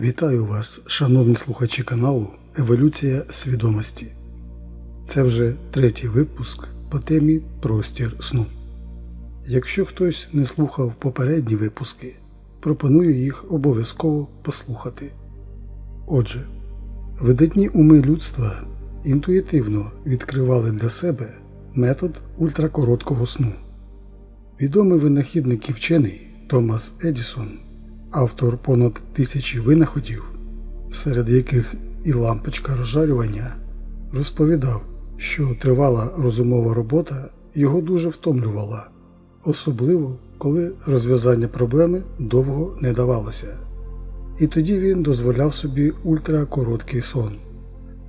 Вітаю вас, шановні слухачі каналу Еволюція свідомості. Це вже третій випуск по темі Простір сну. Якщо хтось не слухав попередні випуски, пропоную їх обов'язково послухати. Отже, видатні уми людства інтуїтивно відкривали для себе метод ультракороткого сну. Відомий винахідник і вчений Томас Едісон, автор понад тисячі винаходів, серед яких і лампочка розжарювання, розповідав, що тривала розумова робота його дуже втомлювала, особливо коли розв'язання проблеми довго не давалося. І тоді він дозволяв собі ультракороткий сон,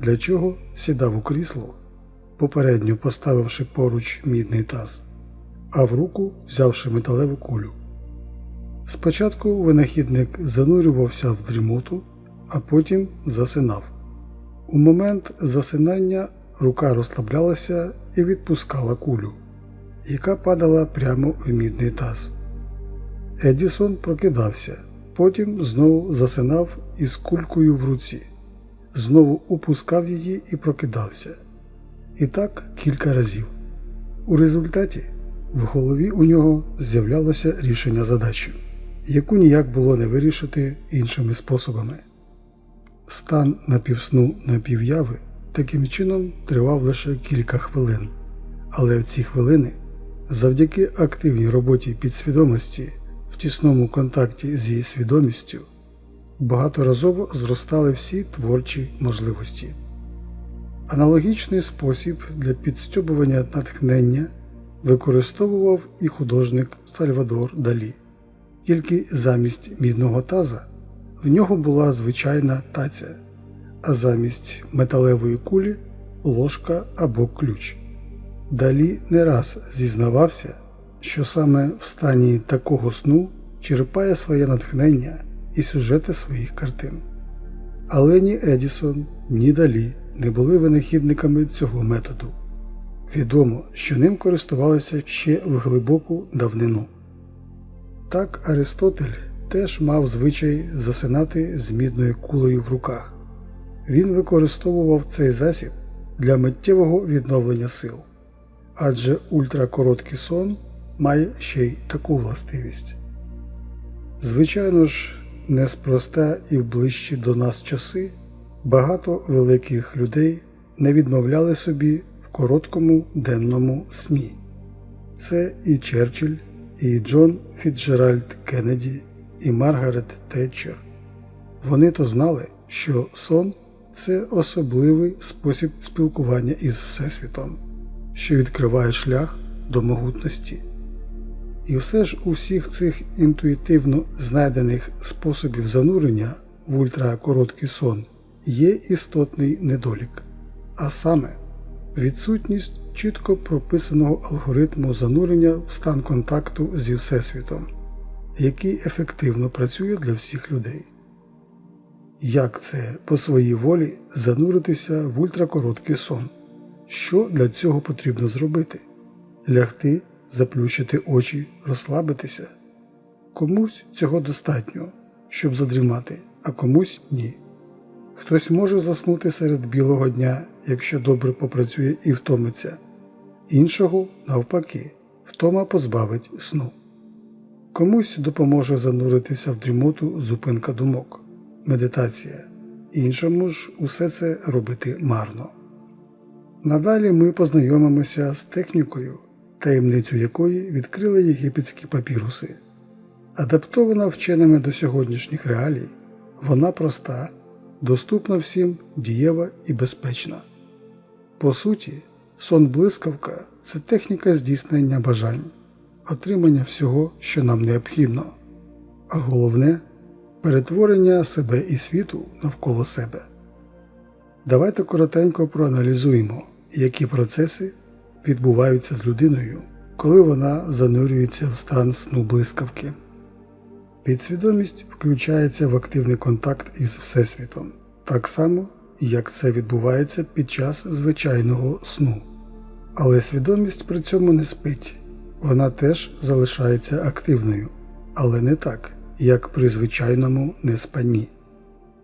для чого сідав у крісло, попередньо поставивши поруч мідний таз, а в руку взявши металеву кулю. Спочатку винахідник занурювався в дрімоту, а потім засинав. У момент засинання рука розслаблялася і відпускала кулю, яка падала прямо в мідний таз. Едісон прокидався, потім знову засинав із кулькою в руці, знову опускав її і прокидався. І так кілька разів. У результаті в голові у нього з'являлося рішення задачі, яку ніяк було не вирішити іншими способами. Стан напівсну напівяви таким чином тривав лише кілька хвилин, але в ці хвилини, завдяки активній роботі підсвідомості в тісному контакті зі свідомістю, багаторазово зростали всі творчі можливості. Аналогічний спосіб для підстьобування натхнення використовував і художник Сальвадор Далі, тільки замість мідного таза в нього була звичайна таця, а замість металевої кулі ложка або ключ. Далі не раз зізнавався, що саме в стані такого сну черпає своє натхнення і сюжети своїх картин. Але ні Едісон, ні Далі не були винахідниками цього методу. Відомо, що ним користувалися ще в глибоку давнину. Так Аристотель теж мав звичай засинати з мідною кулею в руках. Він використовував цей засіб для миттєвого відновлення сил, адже ультракороткий сон має ще й таку властивість. Звичайно ж, неспроста і в ближчі до нас часи багато великих людей не відмовляли собі в короткому денному сні. Це і Черчилль, і Джон Фіцджеральд Кеннеді, і Маргарет Тетчер. Вони то знали, що сон це особливий спосіб спілкування із Всесвітом, що відкриває шлях до могутності. І все ж у всіх цих інтуїтивно знайдених способів занурення в ультракороткий сон є істотний недолік, а саме відсутність чітко прописаного алгоритму занурення в стан контакту зі Всесвітом, який ефективно працює для всіх людей. Як це по своїй волі зануритися в ультракороткий сон? Що для цього потрібно зробити? Лягти, заплющити очі, розслабитися? Комусь цього достатньо, щоб задрімати, а комусь ні. Хтось може заснути серед білого дня, якщо добре попрацює і втомиться, іншого, навпаки, втома позбавить сну. Комусь допоможе зануритися в дрімоту зупинка думок, медитація, іншому ж усе це робити марно. Надалі ми познайомимося з технікою, таємницю якої відкрили єгипетські папіруси. Адаптована вченими до сьогоднішніх реалій, вона проста, доступна всім, дієва і безпечна. По суті, сон блискавка це техніка здійснення бажань, отримання всього, що нам необхідно, а головне перетворення себе і світу навколо себе. Давайте коротенько проаналізуємо, які процеси відбуваються з людиною, коли вона занурюється в стан сну блискавки. Підсвідомість включається в активний контакт із Всесвітом, так само, як це відбувається під час звичайного сну. Але свідомість при цьому не спить, вона теж залишається активною, але не так, як при звичайному неспанні.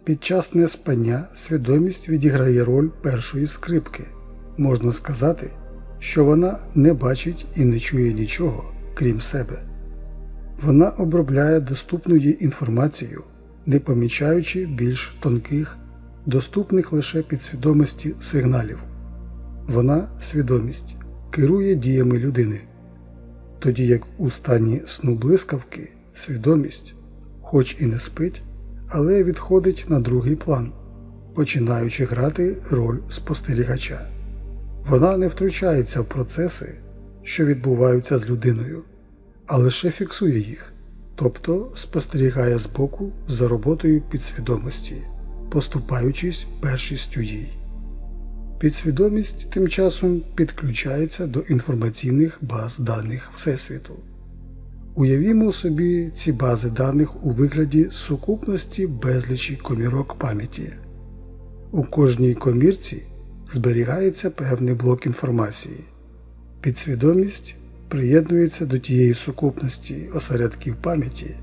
Під час неспання свідомість відіграє роль першої скрипки. Можна сказати, що вона не бачить і не чує нічого, крім себе. Вона обробляє доступну їй інформацію, не помічаючи більш тонких, доступних лише підсвідомості сигналів. Вона свідомість керує діями людини, тоді як у стані сну блискавки свідомість, хоч і не спить, але відходить на другий план, починаючи грати роль спостерігача. Вона не втручається в процеси, що відбуваються з людиною, а лише фіксує їх, тобто спостерігає збоку за роботою підсвідомості, поступаючись першістю їй. Підсвідомість тим часом підключається до інформаційних баз даних Всесвіту. Уявімо собі ці бази даних у вигляді сукупності безлічі комірок пам'яті. У кожній комірці зберігається певний блок інформації. Підсвідомість приєднується до тієї сукупності осередків пам'яті,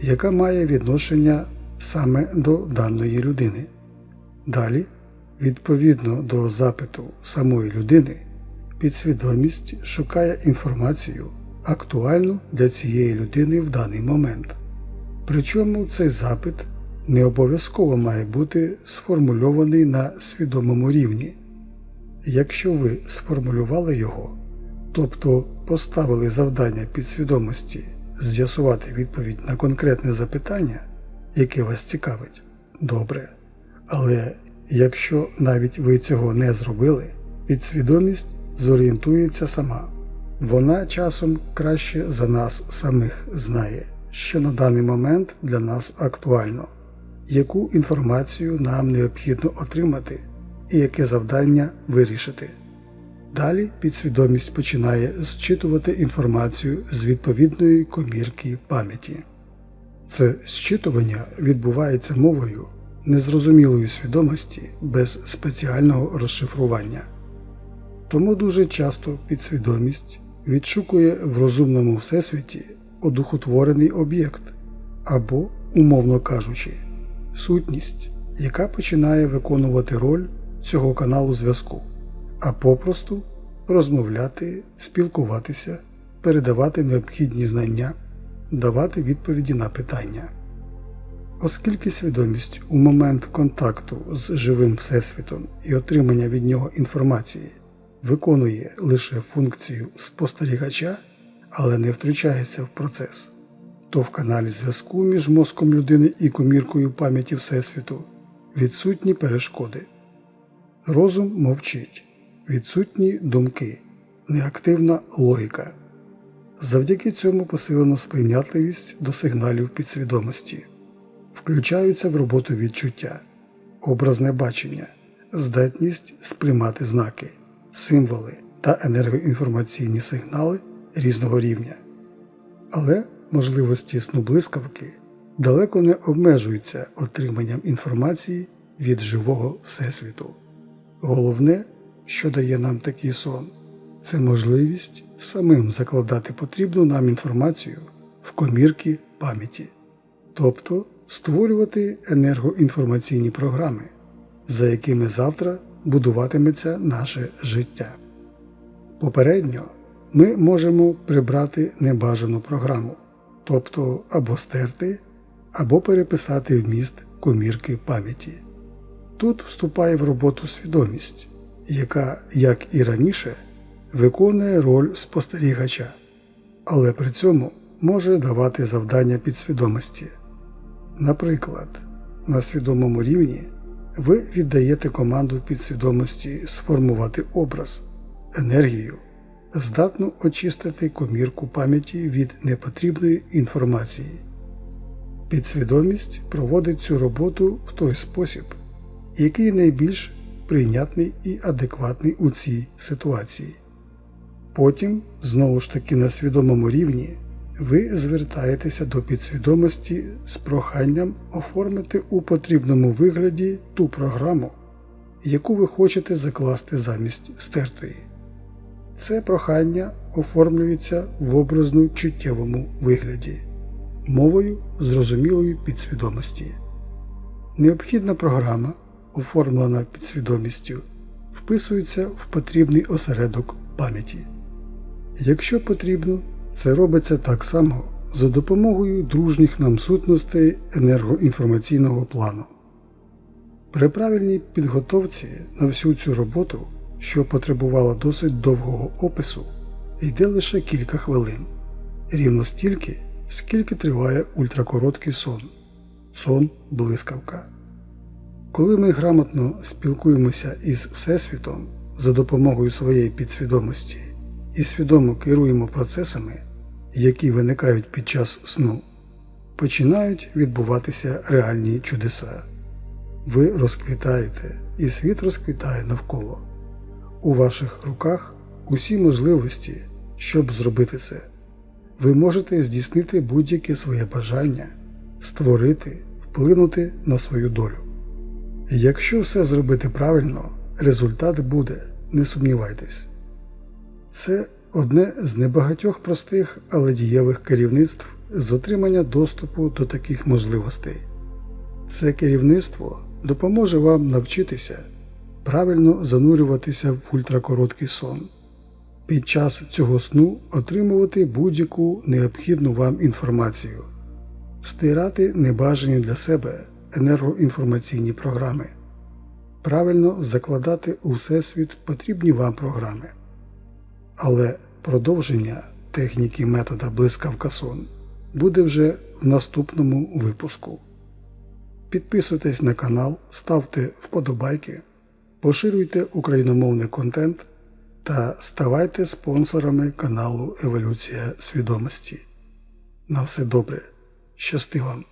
яка має відношення саме до даної людини. Далі, відповідно до запиту самої людини, підсвідомість шукає інформацію, актуальну для цієї людини в даний момент. Причому цей запит не обов'язково має бути сформульований на свідомому рівні. Якщо ви сформулювали його, тобто поставили завдання підсвідомості з'ясувати відповідь на конкретне запитання, яке вас цікавить, добре. Але якщо навіть ви цього не зробили, підсвідомість зорієнтується сама. Вона часом краще за нас самих знає, що на даний момент для нас актуально, яку інформацію нам необхідно отримати і яке завдання вирішити. Далі підсвідомість починає зчитувати інформацію з відповідної комірки пам'яті. Це зчитування відбувається мовою незрозумілої свідомості без спеціального розшифрування. Тому дуже часто підсвідомість відшукує в розумному всесвіті одухотворений об'єкт або, умовно кажучи, сутність, яка починає виконувати роль цього каналу зв'язку, а попросту розмовляти, спілкуватися, передавати необхідні знання, давати відповіді на питання. Оскільки свідомість у момент контакту з живим всесвітом і отримання від нього інформації виконує лише функцію спостерігача, але не втручається в процес, то в каналі зв'язку між мозком людини і коміркою пам'яті Всесвіту відсутні перешкоди. Розум мовчить, відсутні думки, неактивна логіка. Завдяки цьому посилено сприйнятливість до сигналів підсвідомості, включаються в роботу відчуття, образне бачення, здатність сприймати знаки, символи та енергоінформаційні сигнали різного рівня. Але можливості сну блискавки далеко не обмежуються отриманням інформації від живого Всесвіту. Головне, що дає нам такий сон, це можливість самим закладати потрібну нам інформацію в комірки пам'яті, тобто створювати енергоінформаційні програми, за якими завтра будуватиметься наше життя. Попередньо ми можемо прибрати небажану програму, тобто або стерти, або переписати вміст комірки пам'яті. Тут вступає в роботу свідомість, яка, як і раніше, виконує роль спостерігача, але при цьому може давати завдання підсвідомості. Наприклад, на свідомому рівні ви віддаєте команду підсвідомості сформувати образ, енергію, здатну очистити комірку пам'яті від непотрібної інформації. Підсвідомість проводить цю роботу в той спосіб, який найбільш прийнятний і адекватний у цій ситуації. Потім, знову ж таки на свідомому рівні, ви звертаєтеся до підсвідомості з проханням оформити у потрібному вигляді ту програму, яку ви хочете закласти замість стертої. Це прохання оформлюється в образно чуттєвому вигляді, мовою зрозумілої підсвідомості. Необхідна програма, оформлена підсвідомістю, вписується в потрібний осередок пам'яті. Якщо потрібно, це робиться так само за допомогою дружніх нам сутностей енергоінформаційного плану. При правильній підготовці на всю цю роботу, що потребувала досить довгого опису, йде лише кілька хвилин, рівно стільки, скільки триває ультракороткий сон сон блискавка. Коли ми грамотно спілкуємося із Всесвітом за допомогою своєї підсвідомості і свідомо керуємо процесами, які виникають під час сну, починають відбуватися реальні чудеса. Ви розквітаєте, і світ розквітає навколо. У ваших руках усі можливості, щоб зробити це. Ви можете здійснити будь-яке своє бажання, створити, вплинути на свою долю. Якщо все зробити правильно, результат буде, не сумнівайтесь. Це одне з небагатьох простих, але дієвих керівництв з отримання доступу до таких можливостей. Це керівництво допоможе вам навчитися правильно занурюватися в ультракороткий сон, під час цього сну отримувати будь-яку необхідну вам інформацію, стирати небажані для себе енергоінформаційні програми, правильно закладати у всесвіт потрібні вам програми. Але продовження техніки метода блискавка сон буде вже в наступному випуску. Підписуйтесь на канал, ставте вподобайки, поширюйте україномовний контент та ставайте спонсорами каналу Еволюція Свідомості. На все добре, щасти вам!